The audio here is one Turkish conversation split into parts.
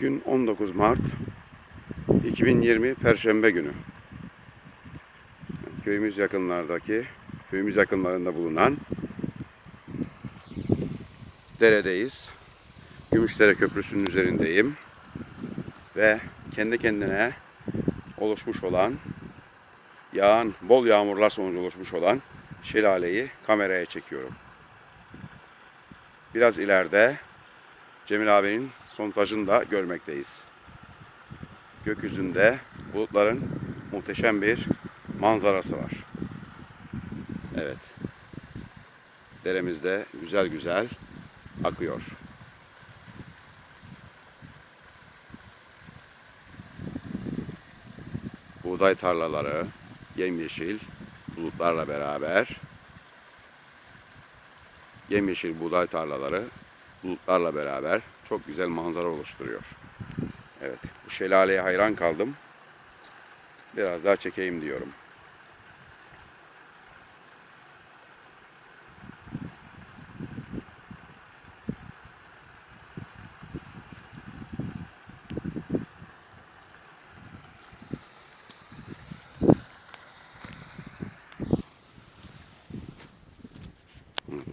Bugün 19 Mart 2020 Perşembe günü. Köyümüz yakınlardaki, köyümüz yakınlarında bulunan deredeyiz. Gümüşdere Köprüsü'nün üzerindeyim. Ve kendi kendine oluşmuş olan, yağan, bol yağmurlar sonucu oluşmuş olan şelaleyi kameraya çekiyorum. Biraz ileride Cemil abinin sontajını da görmekteyiz. Gökyüzünde bulutların muhteşem bir manzarası var. Evet. Deremizde güzel güzel akıyor. Buğday tarlaları yemyeşil bulutlarla beraber yemyeşil buğday tarlaları bulutlarla beraber çok güzel manzara oluşturuyor. Evet, bu şelaleye hayran kaldım. Biraz daha çekeyim diyorum.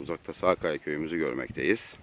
Uzakta Sağkaya köyümüzü görmekteyiz.